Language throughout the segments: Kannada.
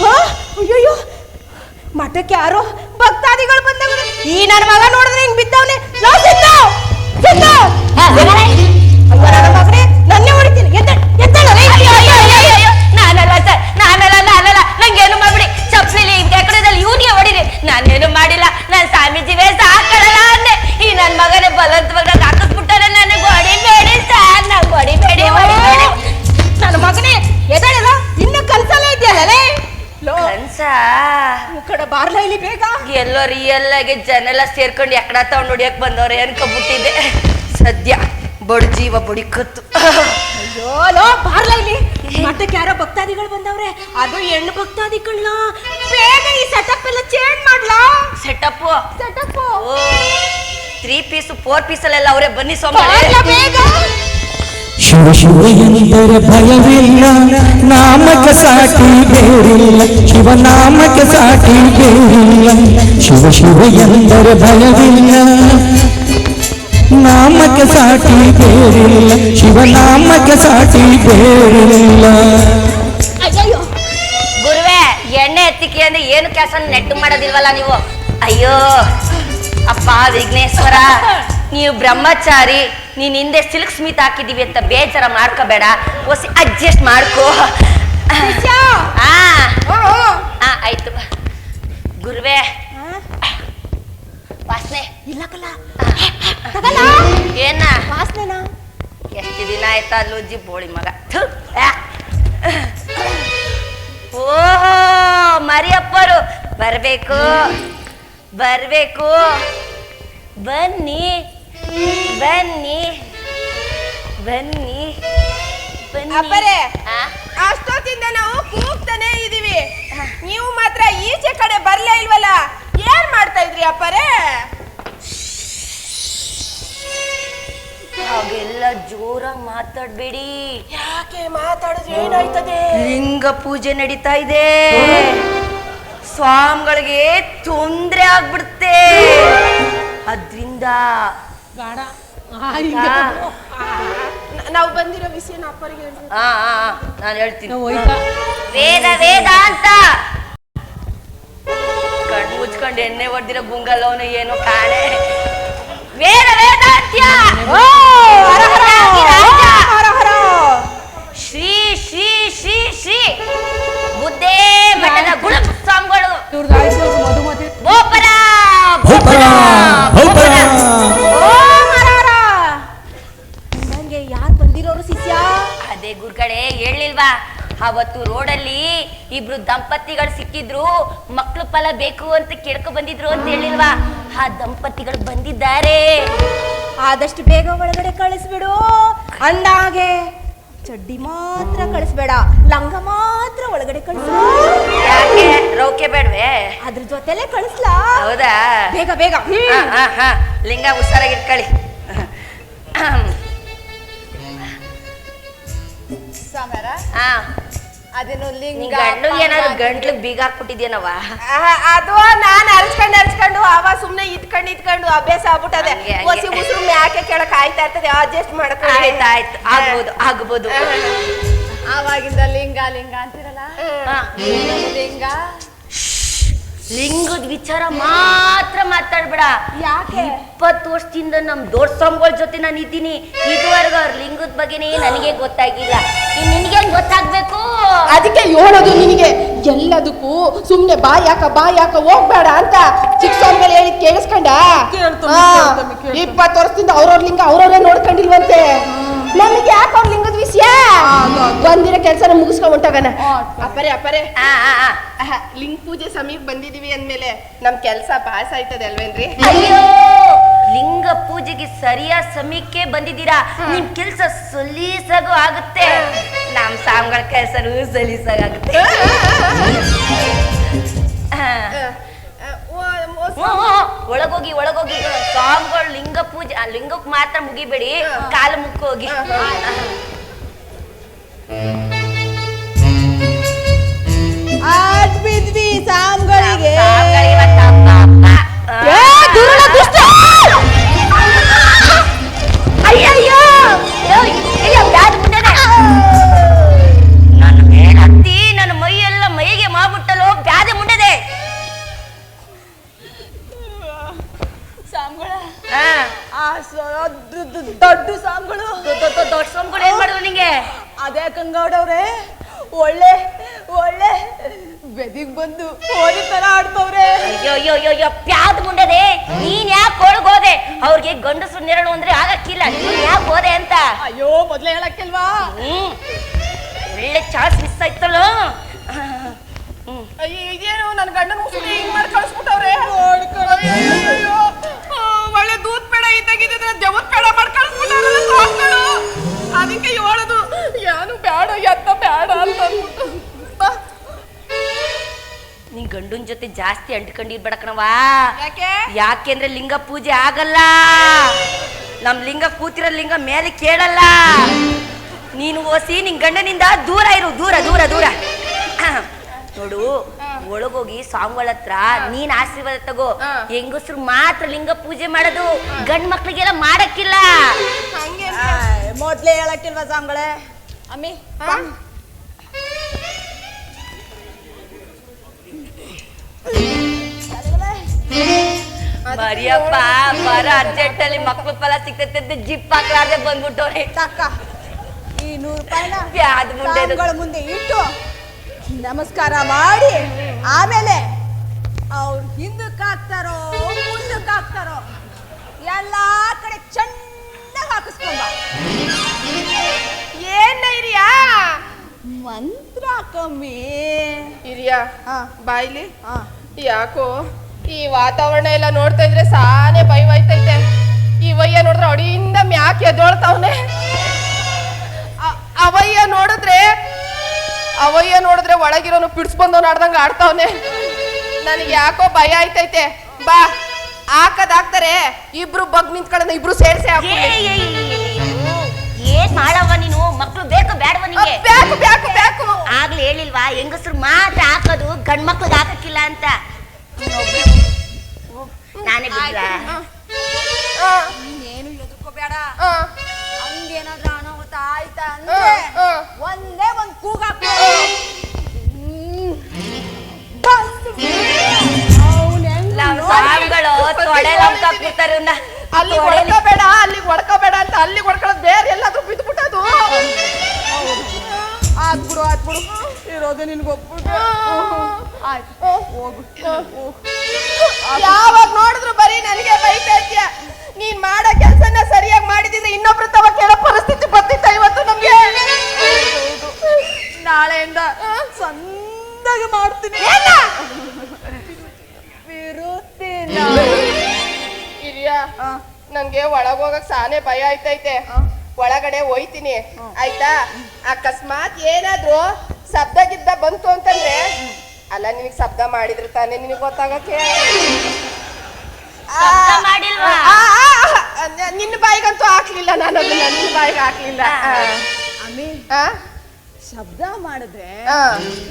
ಅಯ್ಯಯ್ಯೋ. ಮಠಕ್ಕೆ ಯಾರೋ ಭಕ್ತಾದಿಗಳು ಬಂದವರು. ಈ ನನ್ನ ಮಗ ನೋಡಿದ್ರೆ ಹಿಂಗ್ ಬಿದ್ದವನೆ. ಅಯ್ಯೋ ಮಗನೇ ನನ್ನೇ ಹೊಡಿತೀನಿ ಎದ್ದ ಎದ್ದೇಳು ಲೇ. ನಾನಲ್ಲ ಸರ್ ನಾನಲ್ಲ ನಾನಲ್ಲ ನಂಗೇನು ಮಾಡ್ಬಿಡಿ ಚಪ್ಲಿಲಿ ಕೆಕಡದಲ್ಲಿ ಇವ್ನಿಗೆ ಹೊಡಿರಿ ನಾನೇನು ಮಾಡಿಲ್ಲ ನಾನು ಸ್ವಾಮೀಜಿವೇ ಸಾಕಳಲ್ಲ ಅಂದೆ ಈ ನನ್ನ ಮಗನೇ ಬಲವಂತವಾಗ ಹಾಕಿಸ್ಬಿಟ್ಟಾರೆ ನನಗೆ ಹೊಡಿಬೇಡಿ ಸರ್ ನಂಗೆ ಹೊಡಿಬೇಡಿ ಹೊಡಿಬೇಡಿ ನನ್ನ ಮಗನೇ ಎದ್ದೇಳಲ್ಲ ಇನ್ನು ಕನ್ಸಲ್ಲೇ ಇದೆಯಲ್ಲ ಲೇ. ಲೋ ಕನ್ಸ ಈ ಕಡೆ ಬಾರ್ಲ ಇಲ್ಲಿ ಬೇಗ? ಎಲ್ಲೋ ರಿಯಲ್ ಆಗಿ ಜನೆಲ್ಲ ಸೇರ್ಕೊಂಡು ಎಕಡ ತಗೊಂಡು ಹೊಡಿಯಕ್ ಬಂದವ್ರೆ ಅನ್ಕೊಬಿಟ್ಟಿದ್ದೆ ಸದ್ಯ ಬಡ ಜೀವ ಬಡಿ ಕತ್ತು. ಅಯ್ಯೋ ಲೋ ಬಾರ್ಲ ಇಲ್ಲಿ. ಮಠಕ್ಕೆ ಯಾರೋ ಭಕ್ತಾದಿಗಳು ಬಂದವ್ರೆ? ಅದು ಹೆಣ್ಣು ಭಕ್ತಾದಿಗಳನ್ನ ಬೇಗ ಈ ಸೆಟಪ್ ಎಲ್ಲ ಚೇಂಜ್ ಮಾಡ್ಲಾ? ಸೆಟಪ್ ಸೆಟಪ್ ಓ ತ್ರೀ ಪೀಸ್ ಫೋರ್ ಪೀಸಲ್ಲೆಲ್ಲ ಅವರೇ ಬನ್ನಿ ಸೋಮವಾರ ಬಾರ್ಲ ಬೇಗ. ಶಿವ ಶಿವ ಎಂದರೆ ಭಯವಿಲ್ಲ ಸಾಟಿ ಬೇರಿಲ್ಲ ಶಿವನಾಮಕ್ಕೆ ಸಾಟಿ ಬೇರಿಲ್ಲ ಶಿವ ಶಿವ ಎಂದರೆ ಭಯವಿಲ್ಲ ನಾಮಕ್ಕೆ ಸಾಟಿ ಬೇರಿಲ್ಲ ಶಿವನಾಮಕ್ಕೆ ಸಾಟಿ ಬೇರಿಲ್ಲ ಗುರುವೆ, ಎಣ್ಣೆ ಎತ್ತಿಕೆ ಅಂದ್ರೆ ಏನು ಕೆಲಸ ನೆಟ್ಟು ಮಾಡೋದಿಲ್ವಲ್ಲ ನೀವು? ಅಯ್ಯೋ, ಅಪ್ಪ ವಿಘ್ನೇಶ್ವರ, ನೀವು ಬ್ರಹ್ಮಚಾರಿ, ನೀನ್ ಹಿಂದೆ ಸಿಲ್ಕ್ ಸ್ಮಿತ್ ಹಾಕಿದೀವಿ ಅಂತ ಬೇಜಾರ ಮಾಡ್ಕೋಬೇಡ. ಒಸಿ ಅಡ್ಜಸ್ಟ್ ಮಾಡ್ಕೋ. ಆ. ಆ, ಆಯ್ತು. ಗುರುವೆ. ಆ, ವಾಸನೆ. ಇಲ್ಲ ಕಲ ತಗಲ್ಲ. ಏನ? ವಾಸನೆನ? ಎಷ್ಟು ದಿನ ಆಯ್ತಾ ಲೂಜಿ ಬೋಳಿ ಮಗ? ಥು, ಆ. ಓಹೋ ಮರಿಯಪ್ಪರು. ಬರ್ಬೇಕು. ಬರ್ಬೇಕು. ಬನ್ನಿ. ಬನ್ನಿ. ಬನ್ನಿ. ಬನ್ನಿ. ಅಪ್ಪರೇ. ನಾವು ಮಾತ್ರ ಈಚೆ ಕಡೆ ಬರ್ಲೇ ಇಲ್ವಲ್ಲ? ಏನ್ ಮಾಡ್ತಾ ಇದ್ರಿ ಅಪ್ಪರೇ? ಅವೆಲ್ಲ ಜೋರಾಗಿ ಮಾತಾಡ್ಬೇಡಿ. ಯಾಕೆ ಮಾತಾಡಿದ್ರೆ ಏನಾಯ್ತದೆ? ಲಿಂಗ ಪೂಜೆ ನಡೀತಾ ಇದೆ. ಸ್ವಾಮಿಗಳಿಗೆ ತೊಂದ್ರೆ ಆಗ್ಬಿಡುತ್ತೆ. ಅದ್ರಿಂದ ನಾವು ಬಂದಿರೋ ವಿಷಯನ ಅಪ್ಪರಿಗೆ ಹೇಳ್ರಿ ಆ ನಾನು ಹೇಳ್ತೀನಿ. ವೇದ ವೇದ ಅಂತ. ಕಣ್ಣು ಮುಚ್ಕೊಂಡು ಎಣ್ಣೆ ಹೊಡೆದಿರೋ ಗುಂಗಲ್ಲವನು ಏನು ಕಾಣೆ? ವೇದ ವೇದ ಓ, ಹರ ಹರ, ರಾಜ. ಹರ ಹರ. ಶ್ರೀ ಶ್ರೀ ಶ್ರೀ ಶ್ರೀ. ಬುದ್ಧೇ ಮಠದ ಗುಣ ಸ್ವಾಮಿಗಳು ಗೋಪರ ಭೂಪರ ಭೂಪರ ಯಾರು ಬಂದಿರೋರು ಶಿಷ್ಯ. ಅದೇ ಗುರುಗಳೇ ಹೇಳಿಲ್ವಾ? ಅವತ್ತು ರೋಡಲ್ಲಿ ಇಬ್ರು ದಂಪತಿಗಳು ಸಿಕ್ಕಿದ್ರು. ಮಕ್ಳು ಫಲ ಬೇಕು ಅಂತ ಕೇಳ್ಕೊ ಬಂದಿದ್ರು ಅಂತ ಹೇಳಿಲ್ವಾ? ಆ ದಂಪತಿಗಳು ಬಂದಿದ್ದಾರೆ. ಆದಷ್ಟು ಬೇಗ ಒಳಗಡೆ ಕಳಿಸ್ಬಿಡು. ಅಂದಾಗೆ ಚಡ್ಡಿ ಮಾತ್ರ ಕಳಿಸ್ಬೇಡ. ಲಂಗ ಮಾತ್ರ ಒಳಗಡೆ ಕಳಿಸು. ಯಾಕೆ? ರೌಕೆ ಬೇಡವೆ? ಅದ್ರ ಜೊತೆಲೆ ಕಳಿಸ್ಲಾ. ಹೌದಾ? ಬೇಗ ಬೇಗ. ಲಿಂಗ ಹುಷಾರಾಗಿ ಹಾ. ಅದೇನು ಲಿಂಗ ಗಂಡು ಏನಾದ್ರು ಗಂಟ್ಲು ಬೀಗ ಹಾಕ್ಬಿಟ್ಟಿದ್ಯನವ ಅದು ನಾನ್ ಅರ್ಚ್ಕೊಂಡು ಅರ್ಚ್ಕೊಂಡು ಅವ ಸುಮ್ನೆ ಇಟ್ಕೊಂಡು ಇಟ್ಕೊಂಡು ಅಭ್ಯಾಸ ಆಗ್ಬಿಟ್ಟದೆ. ಯಾಕೆ ಹೊಸಿ ಉಸಿರು ಮ್ಯಾಕೆ ಕೆಳಕ್ ಆಯ್ತಾ ಇರ್ತದೆ ಅಡ್ಜಸ್ಟ್ ಮಾಡ್ಕೊಂಡು ಆಯ್ತು ಆಯ್ತು. ಆಗ್ಬೋದು ಆಗ್ಬೋದು. ಆವಾಗಿಂದ ಲಿಂಗ ಲಿಂಗ ಅಂತಿರಲ್ಲ. ಲಿಂಗ? ಲಿಂಗದ ವಿಚಾರ ಮಾತ್ರ ಮಾತಾಡ್ಬೇಡ. ಯಾಕೆ? ಇಪ್ಪತ್ತು ವರ್ಷದಿಂದ ನಮ್ ದೊಡ್ಡ ಸ್ವಾಮಿಗಳ ಜೊತೆ ನಾನು ಇದ್ದೀನಿ. ಇದುವರೆಗೂ ಅವ್ರ ಲಿಂಗದ ಬಗ್ಗೆನೇ ನನಗೆ ಗೊತ್ತಾಗಿಲ್ಲ ನಿನಗೆ ನಿನ್ಗೆ ಗೊತ್ತಾಗ್ಬೇಕು? ಅದಕ್ಕೆ ಹೇಳೋದು ನಿನಗೆ ಎಲ್ಲದಕ್ಕೂ ಸುಮ್ನೆ ಬಾ ಯಾಕ ಬಾ ಯಾಕ ಹೋಗ್ಬೇಡ ಅಂತ ಚಿಕ್ಕ ಸ್ವಾಮಿಗಳು ಹೇಳಿ ಕೇಳಿಸ್ಕೊಂಡ? ಇಪ್ಪತ್ತು ವರ್ಷದಿಂದ ಅವ್ರವ್ರ ಲಿಂಗ ಅವ್ರವ್ರೇ ನೋಡ್ಕೊಂಡಿಲ್ವಂತೆ? ನಮಗೆ ಯಾಕೆ ಅವ್ರ ಲಿಂಗದ ವಿಷಯ? ಬಂದಿರ ಕೆಲಸನ ಮುಗಿಸ್ಕೊಂಡ್ ಹೊಂಟೋಗಣ ಅಪ್ಪರೇ ಅಪ್ಪರೇ ಆ, ಆ, ಆ. ಆಹಾ, ಲಿಂಗ ಪೂಜೆ ಸಮೀಪ ಬಂದಿದೀವಿ ಅಂದ್ಮೇಲೆ ನಮ್ ಕೆಲಸ ಪಾಸ್ ಆಯ್ತದೆ ಅಲ್ವೇನ್ರಿ? ಲಿಂಗ ಪೂಜೆಗೆ ಸರಿಯಾದ ಸಮಯಕ್ಕೆ ಬಂದಿದ್ದೀರಾ? ನಿಮ್ ಕೆಲಸ ಸಲೀಸಾಗೂ ಆಗುತ್ತೆ. ನಮ್ ಸಾಮ್ಗಳ ಕೆಲಸನೂ ಸಲೀಸಾಗುತ್ತೆ ಒಳಗೋಗಿ ಒಳಗೋಗಿ. ಸಾಂಗ್ಗಳು ಲಿಂಗ ಪೂಜೆ ಲಿಂಗಕ್ ಮಾತ್ರ ಮುಗಿಬೇಡಿ. ಕಾಲು ಮುಕ್ಕೋಗಿ. ಆಟ್ ಬಿದ್ವಿ ಸಾಂಗಳಿಗೆ ಅವ್ರಿಗೆ ಗಂಡಸರು ನೆರಳು ಅಂದ್ರೆ ಆಗಕ್ಕಿಲ್ಲ. ನೀನ್ ಯಾಕೆ ಹೋದೆ ಅಂತ? ಅಯ್ಯೋ ಮೊದ್ಲೇ ಹೇಳಕ್ಕಿಲ್ವಾ? ಹ್ಮ್. ಒಳ್ಳೆ ಚಾನ್ಸ್ ಮಿಸ್ ಆಯ್ತಲ್ಲ? ಹ್ಮ್. ಅಯ್ಯ ಇದೇನು? ನನ್ನ ಗಂಡನ ಮುಸುಡಿ ಹಿಂಗ್ ಮಾಡಿ ಕಳ್ಸ್ಬಿಟ್ಟವ್ರೆ. ಆ, ಒಳ್ಳೆ ದೂದ್ ಪೇಡ ಇದ್ದಾಗಿದ್ರೆ ದೇವದ ಪೇಡ ಮಾಡಿ ಕಳ್ಸ್ಬಿಟ್ಟವ್ರಲ್ಲ. ಅದಕ್ಕೆ ಹೇಳೋದು ಏನು ಬೇಡ ಎತ್ತ ಬೇಡ ಅಂತ ಅಂದ್ಬಿಟ್ಟು. ಬಾ. ನೀ ಗಂಡನ್ ಜೊತೆ ಜಾಸ್ತಿ ಅಂಟ್ಕೊಂಡಿರ್ಬೇಡ ಕಣವಾ ಯಾಕೆ? ಯಾಕೆಂದ್ರೆ ಲಿಂಗ ಪೂಜೆ ಆಗಲ್ಲ. ನಮ್ ಲಿಂಗ ಕೂತಿರೋ ಲಿಂಗ ಮೇಲೆ ಕೇಳಲ್ಲ. ನೀನು ಓಸಿ ನಿನ್ ಗಂಡನಿಂದ ದೂರ ಇರು ದೂರ ದೂರ ದೂರ. ನೋಡು ಒಳಗೋಗಿ ಸ್ವಾಮಿಗಳ ಹತ್ರ ನೀನ್ ಆಶೀರ್ವಾದ ತಗೋ. ಹೆಂಗಸರು ಮಾತ್ರ ಲಿಂಗ ಪೂಜೆ ಮಾಡೋದು. ಗಂಡ್ ಮಕ್ಳಿಗೆಲ್ಲ ಮಾಡಕ್ಕಿಲ್ಲ. ಹಂಗೆ. ಮೊದ್ಲೇ ಹೇಳಕ್ಕಿಲ್ವಾ ಸ್ವಾಮಿಗಳೇ ಅಮ್ಮಿ ಮರಿಯಪ್ಪ ಬರ ಅರ್ಜೆಂಟ್ ಅಲ್ಲಿ ಮಕ್ಳು ಫಲ ಸಿಗ್ತೈತೆ ಅಂತ ಜಿಪ್ ಹಾಕ್ಲಾರ್ದೆ ಬಂದ್ಬಿಟ್ಟವ್ರೆ ಅಕ್ಕ ಈ ನೂರು ರೂಪಾಯಿನ ಮುಂದೆ ಇಟ್ಟು ನಮಸ್ಕಾರ ಮಾಡಿ ಆಮೇಲೆ ಅವ್ರು ಹಿಂದಕ್ಕೆ ಹಾಕ್ತಾರೋ ಮುಂದಕ್ಕೆ ಹಾಕ್ತಾರೋ ಎಲ್ಲಾ ಕಡೆ ಚೆನ್ನಾಗಿ ಹಾಕಿಸ್ಕೊಂಡ ಏನ್ ಇರಿಯಾ ಮಂತ್ರ ಕಮ್ಮಿ. ಇರಿಯಾ ಹಾ. ಬಾಯ್ಲಿ? ಹಾ. ಯಾಕೋ? ಈ ವಾತಾವರಣ ಎಲ್ಲ ನೋಡ್ತಾ ಇದ್ರೆ ಸಾನೆ ಭಯವಾಯ್ತೈತೆ. ಈ ವಯ್ಯ ನೋಡಿದ್ರೆ ಅಡಿಯಿಂದ ಮ್ಯಾಕ್ ಎದ್ದೋಳ್ತಾವನೆ. ಅವಯ್ಯ ನೋಡಿದ್ರೆ ಅವಯ್ಯ ನೋಡಿದ್ರೆ ಒಳಗಿರೋನು ಪಿಡ್ಸ್ಬಂದವ್ ಆಡ್ದಂಗ ಆಡ್ತಾವನೆ. ನನಗೆ ಯಾಕೋ ಭಯ ಆಯ್ತೈತೆ. ಬಾ ಹಾಕದಾಕ್ತಾರೆ ಇಬ್ರು ಬಗ್ ನಿಂತ್ಕೊಳ್ಳೋಣ ಇಬ್ರು ಸೇರ್ಸೆ ಏ, ಏನ್ ಮಾಡವ ನೀನು? ಮಕ್ಳು ಬೇಕು ಬೇಡವ ನಿಂಗೆ? ಬೇಕು ಬ್ಯಾಕು ಬ್ಯಾಕು ಆಗ್ಲೇ ಹೇಳಿಲ್ವಾ? ಹೆಂಗಸ್ರು ಮಾತ್ರ ಹಾಕೋದು ಗಂಡ್ ಮಕ್ಳಿಗೆ ಹಾಕಕ್ಕಿಲ್ಲ ಅಂತ. ಓ, ನಾನೇ ಬಿಡ್ಲ ಆ, ನೀನೇನು ಎದುರ್ಕೋಬೇಡ ಹಂಗೇನಾದ್ರೂ ಅನಾಹುತ ಆಯ್ತಾ? ಅಂದ್ರೆ. ಒಂದೇ ಒಂದ್ ಕೂಗಾಕ ನಾವ್ ಸಾವುಗಳು ತೊಡೆ ಲಂಕ ಕೂತಾರ ಇವ್ನ. ಅಲ್ಲಿ ಹೊಡ್ಕೋಬೇಡ ಅಲ್ಲಿ ಹೊಡ್ಕೋಬೇಡ ಅಂತ ಅಲ್ಲಿ ಹೊಡ್ಕೊಳ್ಳೋದು ಬೇರೆ ಎಲ್ಲಾದ್ರೂ ಬಿದ್ದುಬಿಟ್ಟದು ಆತ್ ಬಿಡು ಆತ್ ಬಿಡು ಇರೋದು ಒಪ್ಬಿಟ್ಟು ಆಯ್ತು ಹೋಗು ಯಾವಾಗ ನೋಡಿದ್ರು ಬರೀ ನನಗೆ ಬೈತಾ ಇದ್ಯಾ ನೀನ್ ಮಾಡೋ ಕೆಲಸನ ಸರಿಯಾಗಿ ಮಾಡಿದಿದ್ರೆ ಇನ್ನೊಬ್ರು ತವ ಕೇಳೋ ಪರಿಸ್ಥಿತಿ ಬರ್ತಿತ್ತ ಇವತ್ತು ನಮ್ಗೆ? ನಾಳೆಯಿಂದ ಸಂದಾಗಿ ಮಾಡ್ತೀನಿ. ವಿರುತ್ತಿನ ಹಿರಿಯಾ ನಂಗೆ ಒಳಗ್ ಹೋಗಕ್ ಸಾನೆ ಭಯ ಆಯ್ತೈತೆ. ಒಳಗಡೆ ಹೋಯ್ತೀನಿ. ಆಯ್ತಾ? ಅಕಸ್ಮಾತ್ ಏನಾದ್ರು ಶಬ್ದ ಗಿದ್ದ ಬಂತು ಅಂತಂದ್ರೆ? ಅಲ್ಲ ನಿನಗ್ ಶಬ್ದ ಮಾಡಿದ್ರು ತಾನೇ ನಿನಗ್ ಗೊತ್ತಾಗಕ್ಕೆ? ನಿನ್ನ ಬಾಯಿಗಂತೂ ಹಾಕ್ಲಿಲ್ಲ ನಾನು ಅದನ್ನ. ನಿನ್ನ ಬಾಯಿಗೆ ಹಾಕ್ಲಿಲ್ಲ? ಶಬ್ದ ಮಾಡಿದ್ರೆ.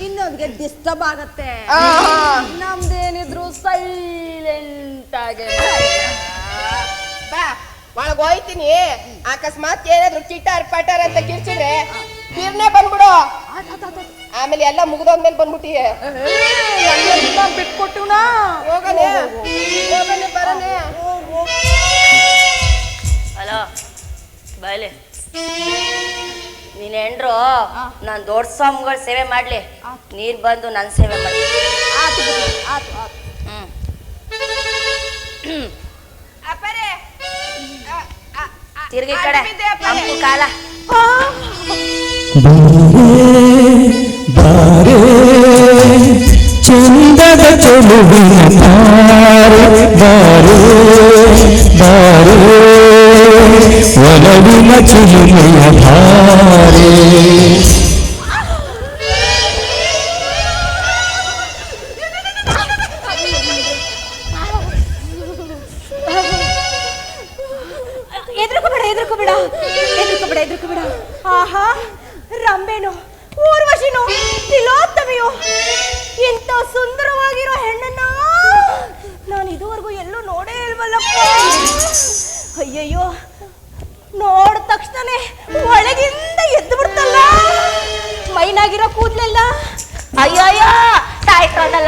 ಇನ್ನೊಂದ್ಗೆ ಡಿಸ್ಟರ್ಬ್ ಆಗತ್ತೆ. ನಮ್ದೇನಿದ್ರು ಸೈಲೆಂಟ್ ಆಗಿ. ಒಳಗ್ ಹೋಯ್ತೀನಿ ಅಕಸ್ಮಾತ್ ಏನಾದ್ರು ಕಿಟಾರ್ ಪಟಾರ್ ಅಂತ ಕಿರ್ಚಿದ್ರೆ ಬಿರ್ನೆ ಬಂದ್ಬಿಡು. ಆಮೇಲೆ ಎಲ್ಲ ಮುಗ್ದೋದ್ಮೇಲೆ ಬಂದ್ಬಿಟ್ಟಿ. ಬಿಟ್ಕೊಟ್ಟಿವ್ನಾ ಹೋಗನೆ ಹೋಗನೆ ಬರನೆ ಹಲೋ ಬಯಲಿ ನೀನ್ ಹೆಂಡ್ರು ನಾನ್ ದೊಡ್ಡ ಸ್ವಾಮಿಗಳು ಸೇವೆ ಮಾಡ್ಲಿ. ನೀರ್ ಬಂದು ನನ್ ಸೇವೆ ಮಾಡ್ಲಿ. ಆತು ಬಿಡು, ಆತು ಆತು. ಹ್ಮ್. ಅಪ್ಪರೇ ತಿರ್ಗಿ ಈ ಕಡೆ ಅಂಪು ಕಾಲ ಬಾರೆ ಚಂದದ ಚೆಲುವಿನ ತಾರೆ ಬಾರೆ ಬಾರೆ ಒಲವಿನ ಚಿಲುಮೆಯ ಧಾರೆ ತಿಲೋತ್ತಮೆಯು? ಇಂಥ ಸುಂದರವಾಗಿರೋ ಹೆಣ್ಣನ್ನ ನಾನು ಇದುವರೆಗೂ ಎಲ್ಲೂ ನೋಡೇ ಇಲ್ವಲ್ಲಪ್ಪ. ಅಯ್ಯಯ್ಯೋ ನೋಡಿದ ತಕ್ಷಣನೇ ಒಳಗಿಂದ ಎದ್ದು ಬಿಡ್ತಲ್ಲ. ಮೈನಾಗಿರೋ ಕೂದ್ಲೆಲ್ಲ. ಅಯ್ಯಯ್ಯ ಅಯ್ಯೋ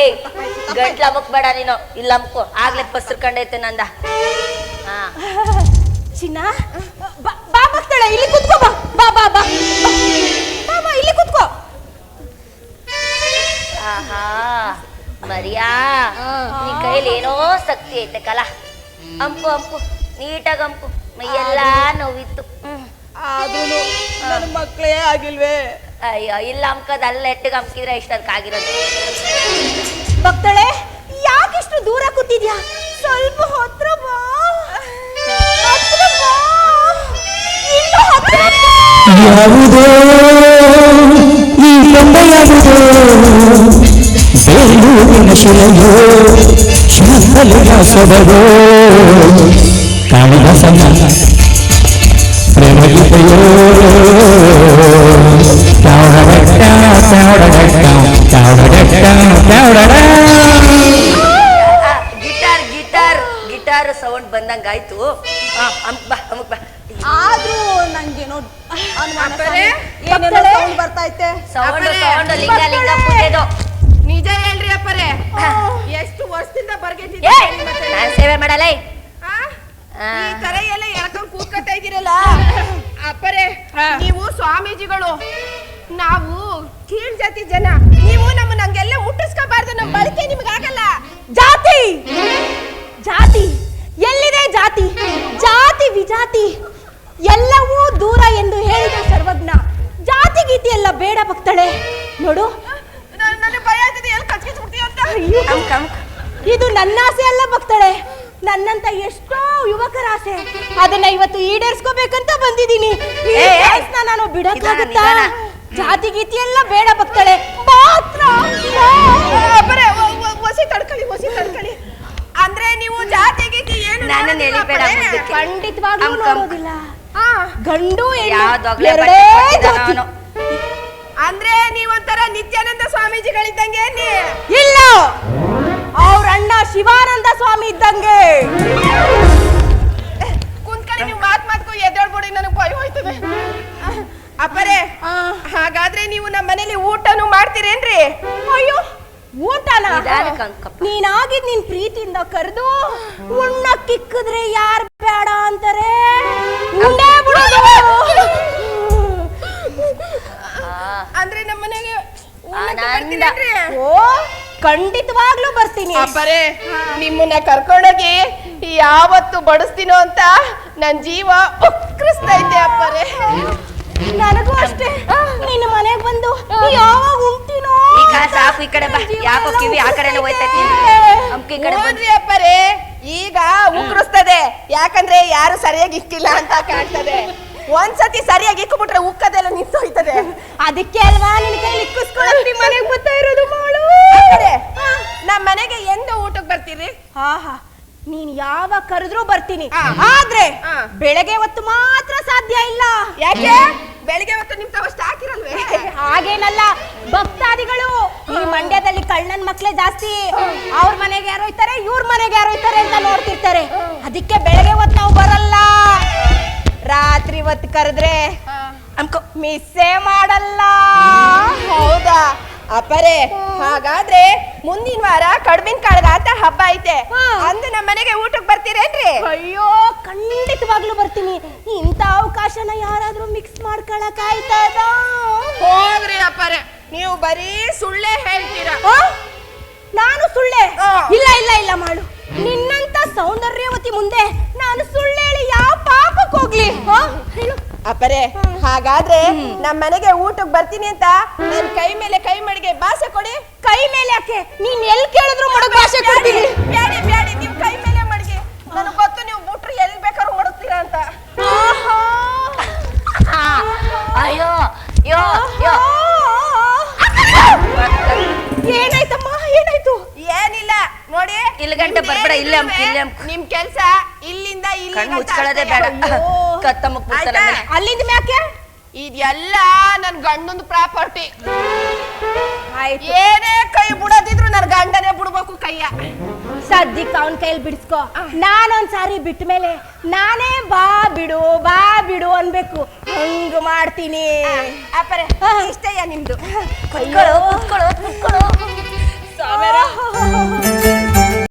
ಏ ಏಯ್ ಗಂಟ್ಲ ಬೇಡ ನೀನು. ಇಲ್ಲ ಅಮ್ಕೋ ಆಗ್ಲೇ ಪಸ್ರು ಕಂಡೈತೆ ನಂದ. ಚಿನ್ನ ಬಾ ಬಾ ಇಲ್ಲಿ ಕೂತ್ಕೋ ಬಾ. ಬಾ ಬಾ ಬಾ. ಕೈಲಿ ಏನೋ ಶಕ್ತಿ ಐತೆ ಕಲ. ಅಂಪು ಅಂಪು ನೀಟಾಗಿ ಅಂಪು ಮೈಯೆಲ್ಲ ನೋವಿತ್ತು. ಆದ್ರೂ ನನ್ನ ಮಕ್ಕಳೇ ಆಗಿಲ್ವೇ? ಅಯ್ಯೋ ಇಲ್ಲ ಅಮ್ಕದ ಅಲ್ಲ ಎಟ್ಟಿಗೆ ಅಂಕಿದ್ರೆ ಇಷ್ಟೊಂದು ಆಗಿರೋದು. ಭಕ್ತಳೆ ಯಾಕಿಷ್ಟು ದೂರ ಕೂತಿದ್ಯಾ? ಸ್ವಲ್ಪ ಹತ್ರ ಬಾ. ಹತ್ರ ಬಾ. ಇನ್ನು ಹತ್ರ ಬಾ. ಯಾವುದೋ ಈ ಬೇಲೂರಿನ ಶಿಲೆಯೋ ಕಾಣಿದ ಸಣ್ಣ ಪ್ರೇಮಗೀತೆಯೋ ಚಾವಡಗಟ್ಟ ಚಾವಡಗಟ್ಟ ಚಾವಡಗಟ್ಟ ಚಾವಡಗ ಗಿಟಾರ್ ಗಿಟಾರ್ ಗಿಟಾರ್ ಸೌಂಡ್ ಬಂದಂಗಾಯ್ತು ಆದರೂ ನಂಗೇನೋ ಏನೇನೋ ಭಕ್ತಳೆ. sound ಬರ್ತಾ ಐತೆ. ಸೌಂಡ್ ಸೌಂಡ್ ಲಿಂಗ ಲಿಂಗ ನಿಜ ಅಪ್ಪರೇ. ಎಷ್ಟು ವರ್ಷದಿಂದ ಏ ನಾನು ಸೇವೆ ಮಾಡಲ್ಲ. ಈ ತರ ಎಲ್ಲ ಎಳ್ಕೊಂಡ್ ಕೂತ್ಕೊತಾ ಇದೀರಲ್ಲ ಅಪ್ಪರೇ ನೀವು ಸ್ವಾಮೀಜಿಗಳು ನಾವು ಕೀಳ್ ಜಾತಿ ಜನ. ನೀವು ನಮ್ಮನ್ನ ಹಂಗೆಲ್ಲ ಹುಟ್ಟಿಸ್ಕೋಬಾರ್ದು ನಮ್ಮ ಬಳಕೆ ನಿಮ್ಗಾಗಲ್ಲ. ಜಾತಿ! ಜಾತಿ. ಎಲ್ಲಿದೆ ಜಾತಿ? ಜಾತಿ ವಿಜಾತಿ. ಎಲ್ಲವೂ ದೂರ ಎಂದು ಹೇಳಿದ ಸರ್ವಜ್ಞ. ಜಾತಿ ಗೀತಿ ಎಲ್ಲ ಬೇಡ ಭಕ್ತಳೆ. ನೋಡು ನನ್- ನನಗೆ ಭಯ ಆಗ್ತಿದೆ ಎಲ್ಲಿ ಕಚ್ಕಿಸ್ಬಿಡ್ತೀವಿ ಅಂತ ಅಯ್ಯೋ, ಅಮ್ಕ್ ಅಮ್ಕ್. ಇದು ನನ್ನ ಆಸೆ ಅಲ್ಲ ಭಕ್ತಳೆ ನನ್ನಂತ ಎಷ್ಟೋ ಯುವಕರ ಆಸೆ. ಅದನ್ನ ಇವತ್ತು ಈಡೇರಿಸ್ಕೋಬೇಕಂತ ಬಂದಿದ್ದೀನಿ. ನಾನು ಬಿಡಕ್ಕಾಗುತ್ತಾ ಜಾತಿ ಗೀತಿ ಎಲ್ಲ ಬೇಡ ಬಗ್ತಾಳೆ ಒಸಿ ತಡ್ಕೊಳ್ಳಿ ಒಸಿ ತಡ್ಕೊಳ್ಳಿ. ಅಂದ್ರೆ ನೀವು ಜಾತಿ ಗೀತಿ ಏನು ನಾನು? ಮುಂದಕ್ಕೆ. ಖಂಡಿತವಾಗ್ಲೂ. ನೋಡೋದಿಲ್ಲ ಗಂಡು ಯಾವ್ದ್ ಅಂದ್ರೆ ನೀವೊಂಥರ ನಿತ್ಯಾನಂದ ಸ್ವಾಮೀಜಿಗಳಿದ್ದಂಗೆ. ಇಲ್ಲ. ಅವ್ರ ಅಣ್ಣ ಶಿವಾನಂದ ಸ್ವಾಮಿ ಇದ್ದಂಗೆ. ಕುಂತ್ಕೊಳ್ಳಿ ನೀವು ಮಾತ್ ಮಾತ್ಕೊ ಎದ್ದೇಳ್ಬಿಡಿ ನನಗೆ ಭಯ ಹೋಯ್ತದೆ. ಅಪ್ಪರೇ ಆ, ಹಾಗಾದ್ರೆ ನೀವು ನಮ್ಮ ಮನೇಲಿ ಊಟನು ಮಾಡ್ತೀರೇನ್ರಿ? ಅಯ್ಯೋ ಊಟನ. ನೀನಾಗಿದ್ ನಿನ್ ಪ್ರೀತಿಯಿಂದ ಕರೆದು ಉಣ್ಣಕ್ಕಿಕ್ಕಿದ್ರೆ ಯಾರು ಬೇಡ ಅಂತಾರೆ? ಆನಂದ. ಓ ಖಂಡಿತವಾಗ್ಲೂ ಬರ್ತೀನಿ. ಅಪ್ಪರೇ ನಿಮ್ಮನ್ನ ಕರ್ಕೊಂಡೋಗಿ ಯಾವತ್ತು ಬಡಿಸ್ತೀನೋ ಅಂತ ನನ್ ಜೀವ ಉಕ್ರಿಸ್ತೈತೆ ಅಪ್ಪರೇ. ನನಗೂ ಅಷ್ಟೇ. ನಿನ್ನ ಮನೆಗ್ ಬಂದು ಯಾವಾಗ ಉಂಟಿನೋ? ಈಗ ಸಾಕು ಈ ಕಡೆ ಬಾ. ಯಾಕೋ ಕಿವಿ ಆ ಕಡೆನೇ ಹೋಯ್ತೈತಿ ಅಮ್ಕಿ ಕಡೆ ಬಂದು ಹೋದ್ರಿ ಅಪ್ಪರೇ. ಈಗ ಉಕ್ರಿಸ್ತದೆ ಯಾಕಂದ್ರೆ ಯಾರು ಸರಿಯಾಗಿ ಇಕ್ಕಿಲ್ಲ ಅಂತ ಕಾಣ್ತದೆ. ಒಂದ್ಸತಿ ಸರಿಯಾಗಿ ಇಕ್ಬಿಟ್ರೆ ಉಕ್ಕದೆಲ್ಲ ನಿಂತೋಯ್ತದೆ ಅದಕ್ಕೆ ಅಲ್ವಾ ನಿನ್ ಕೈ ಇಕ್ಕಿಸ್ಕೊಳಕ್ ಮನೆಗೆ ಬರ್ತಾ ಇರೋದು ಮಾಡು ಅಪ್ಪರೇ, ನಮ್ ಮನೆಗೆ ಎಂದ ಊಟಕ್ಕೆ ಬರ್ತೀರಿ? ಆಹಾ ನೀನ್ ಯಾವಾಗ ಕರೆದ್ರು ಬರ್ತೀನಿ. ಆದ್ರೆ. ಬೆಳಗ್ಗೆ ಹೊತ್ತು ಮಾತ್ರ ಸಾಧ್ಯ ಇಲ್ಲ. ಯಾಕೆ? ಬೆಳಿಗ್ಗೆ ಹೊತ್ತು ನಿಮ್ ತಾವ ಹಾಕಿರಲ್ವೇ? ಹಾಗೇನಲ್ಲ ಭಕ್ತಾದಿಗಳು ಈ ಮಂಡ್ಯದಲ್ಲಿ ಕಳ್ಳನ್ ಮಕ್ಳೇ ಜಾಸ್ತಿ. ಅವ್ರ ಮನೆಗೆ ಯಾರು ಹೋಯ್ತಾರೆ ಇವ್ರ ಮನೆಗೆ ಯಾರೋ ಹೋಯ್ತಾರೆ ಅಂತ ನೋಡ್ತಿರ್ತಾರೆ. ಅದಕ್ಕೆ ಬೆಳಗ್ಗೆ ಹೊತ್ತು ನಾವು ಬರಲ್ಲ. ರಾತ್ರಿ ಹೊತ್ತು ಕರೆದ್ರೆ ಅಮ್ಕೋ ಮಿಸ್ಸೇ ಮಾಡಲ್ಲ. ಹೌದಾ? ಅಪರೆ ಹಾಗಾದ್ರೆ ಮುಂದಿನ ವಾರ ಕಡ್ಬಿನ ಕಾಳಗ ಹಬ್ಬ ಐತೆ. ಅಂದು ನಮ್ಮ ಮನೆಗೆ ಊಟಕ್ಕೆ ಬರ್ತೀರೇನ್ರಿ? ಅಯ್ಯೋ ಖಂಡಿತವಾಗ್ಲೂ ಬರ್ತೀನಿ. ಇಂಥ ಅವಕಾಶನ ಯಾರಾದ್ರೂ ಮಿಕ್ಸ್ ಮಾಡ್ಕೊಳಕ್ ಆಯ್ತದ ಹೋಗ್ರಿ ಅಪ್ಪರೇ ನೀವು ಬರೀ ಸುಳ್ಳೆ ಹೇಳ್ತೀರಾ? ನಾನು ಸುಳ್ಳೆ? ಇಲ್ಲ ಇಲ್ಲ ಇಲ್ಲ ಮಾಡು. ನಿನ್ನಂತ ಸೌಂದರ್ಯವತಿ ಮುಂದೆ ನಾನು ಪಾಪಕ್ಕೆ ಹೋಗ್ಲಿ ಅಪ್ಪರೇ ಹಾಗಾದ್ರೆ ನಮ್ಮ ಮನೆಗೆ ಊಟಕ್ಕೆ ಬರ್ತೀನಿ ಅಂತ ನನ್ ಕೈ ಮೇಲೆ ಕೈ ಮಡಿಗೆ ಭಾಷೆ ಕೊಡಿ. ಕೈ ಮೇಲೆ ಯಾಕೆ? ನೀನ್ ಎಲ್ ಕೇಳಿದ್ರು ಮಡಗ್ ಭಾಷೆ ಕೊಡ್ತೀನಿ. ಬ್ಯಾಡಿ ಬ್ಯಾಡಿ ನೀವು ಕೈ ಮೇಲೆ ಮಡಿಗೆ. ನನಗೆ ಗೊತ್ತು ನೀವು ಬುಟ್ರು ಎಲ್ಲಿ ಬೇಕಾದ್ರೂ ಮಡಗ್ತೀರಾ ಅಂತ. ಆಹಾ. ಅಯ್ಯೋ ಯೋ ಯೋ ಇಲ್ಲಿ ಗಂಟೆ ಬರ್ಬೇಡ, ಇಲ್ಲೇ ಅಮ್ಕು, ಇಲ್ಲೇ ಅಮ್ಕು. ನಿಮ್ ಕೆಲ್ಸ ಇಲ್ಲಿಂದ ಇಲ್ಲಿ ಕಣ್ಣು ಮುಚ್ಕೊಳ್ಳೋದೇ ಬೇಡ. ಕತ್ತ ಮುಕ್ಬಿಡ್ತಾರ ಆಯ್ತಾ? ಅಲ್ಲಿಂದ ಮ್ಯಾಕೆ? ಇದೆಲ್ಲ ನನ್ ಗಂಡಂದು ಪ್ರಾಪರ್ಟಿ. ಆಯ್ತು. ಏನೇ ಕೈ ಬಿಡೋದಿದ್ರು ನನ್ ಗಂಡನೇ ಬಿಡ್ಬೇಕು ಕೈಯ. ಸದ್ಯಕ್ಕೆ ಅವನ್ ಕೈಯಲ್ಲಿ ನಾನೊಂದ್ ಸಾರಿ ಬಿಟ್ಟ ಮೇಲೆ ನಾನೇ ಬಾ ಬಿಡು ಬಾ ಬಿಡು ಅನ್ಬೇಕು. ಹಂಗ ಮಾಡ್ತೀನಿ. ಅಪ್ಪರೆ ಇಷ್ಟಯ್ಯ ನಿಮ್ದು? ಕುತ್ಕೊಳ್ಳೋ ಕುತ್ಕೊಳ್ಳೋ ಕುತ್ಕೊಳ್ಳೋ.